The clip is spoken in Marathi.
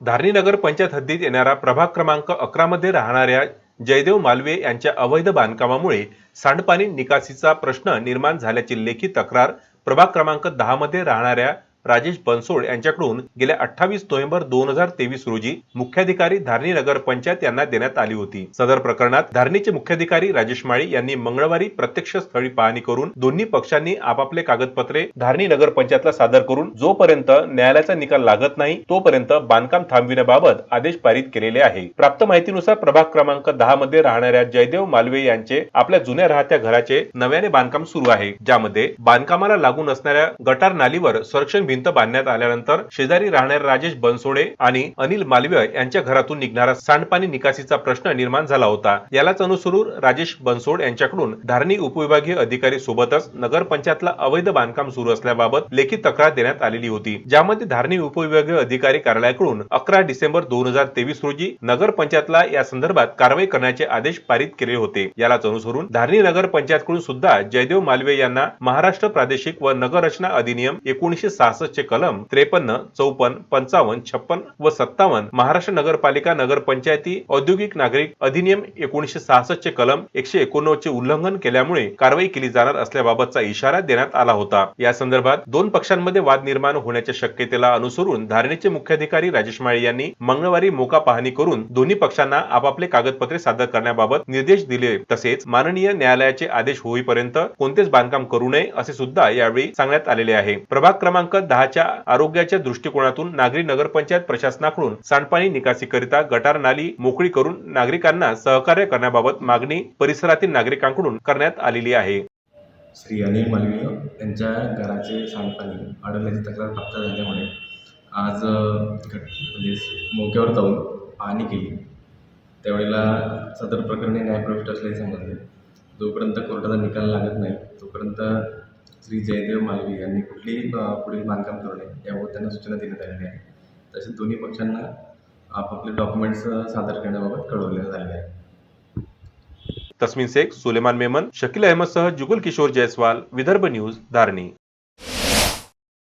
धारणी नगर पंचायत हद्दीत येणारा प्रभाग क्रमांक अकरा मध्ये राहणाऱ्या जयदेव मालवे यांच्या अवैध बांधकामामुळे सांडपाणी निकासीचा प्रश्न निर्माण झाल्याची लेखी तक्रार प्रभाग क्रमांक दहा मध्ये राहणाऱ्या राजेश बनसोड यांच्याकडून गेल्या अठ्ठावीस नोव्हेंबर दोन हजार तेवीस रोजी मुख्याधिकारी धारणी नगर पंचायत यांना देण्यात आली होती. सदर प्रकरणात धारणीचे मुख्याधिकारी राजेश माळी यांनी मंगळवारी प्रत्यक्ष स्थळी पाहणी करून दोन्ही पक्षांनी आपापले कागदपत्रे धारणी नगर पंचायतला सादर करून जोपर्यंत न्यायालयाचा निकाल लागत नाही तोपर्यंत बांधकाम थांबविण्याबाबत आदेश पारित केलेले आहे. प्राप्त माहितीनुसार प्रभाग क्रमांक दहा मध्ये राहणाऱ्या जयदेव मालवे यांचे आपल्या जुन्या राहत्या घराचे नव्याने बांधकाम सुरू आहे ज्यामध्ये बांधकामाला लागून असणाऱ्या गटार नालीवर संरक्षण भिंत बांधण्यात आल्यानंतर शेजारी राहणारे राजेश बनसोडे आणि अनिल मालवीय यांच्या घरातून निघणारा सांडपाणी निकासीचा प्रश्न निर्माण झाला होता. यालाच अनुसरून राजेश बनसोड यांच्याकडून धारणी उपविभागीय अधिकारी सोबतच नगर पंचायतला अवैध बांधकाम सुरू असल्याबाबत लेखी तक्रार देण्यात आलेली होती. ज्यामध्ये धारणी उपविभागीय अधिकारी कार्यालयाकडून अकरा डिसेंबर दोन हजार तेवीस रोजी नगर पंचायतला या संदर्भात कारवाई करण्याचे आदेश पारित केले होते. यालाच अनुसरून धारणी नगर पंचायतकडून सुद्धा जयदेव मालवे यांना महाराष्ट्र प्रादेशिक व नगर रचना अधिनियम एकोणीशे सहासष्ट चे कलम त्रेपन्न चौपन्न पंचावन्न छप्पन व सत्तावन्न महाराष्ट्र नगरपालिका नगरपंचायती औद्योगिक नागरिक अधिनियम एकोणीशे सहासष्टचे कलम एकशे एकोणनव्वदचे उल्लंघन केल्यामुळे कारवाई केली जाणार असल्याबाबतचा इशारा देण्यात आला होता. या संदर्भात दोन पक्षांमध्ये वाद निर्माण होण्याच्या शक्यतेला अनुसरून धारणीचे मुख्याधिकारी राजेश माळी यांनी मंगळवारी मोका पाहणी करून दोन्ही पक्षांना आपापले कागदपत्रे सादर करण्याबाबत निर्देश दिले. तसेच माननीय न्यायालयाचे आदेश होईपर्यंत कोणतेच बांधकाम करू नये असे सुद्धा यावेळी सांगण्यात आलेले आहे. प्रभाग क्रमांक दहाच्या आरोग्याच्या दृष्टिकोनातून नागरी नगरपंचायत प्रशासनाकडून सांडपाणी निकासीकरिता गटार नाली मोकळी करून नागरिकांना सहकार्य करण्याबाबत मागणी परिसरातील नागरिकांकडून करण्यात आलेली आहे. श्री अनिल मालवीय यांच्या घराचे सांडपाणी अडवण्याची तक्रार प्राप्त झाल्यामुळे आज म्हणजे मोक्यावर जाऊन पाहणी केली. त्यावेळेला सदर प्रकरणी न्यायप्रविष्ट असल्याचे सांगितले जोपर्यंत कोर्टाचा निकाल लागत नाही तोपर्यंत श्री जयदेव मालवी यांनी कुठलीही पुढील बांधकाम करू नये यावर त्यांना सूचना देण्यात आलेल्या आहे. तसेच दोन्ही पक्षांना आपापले डॉक्युमेंट्स सादर करण्याबाबत कळवले झालेले आहे. तस्मिन शेख सुलेमान मेमन शकील अहमद सह जुगल किशोर जयस्वाल विदर्भ न्यूज धारणी.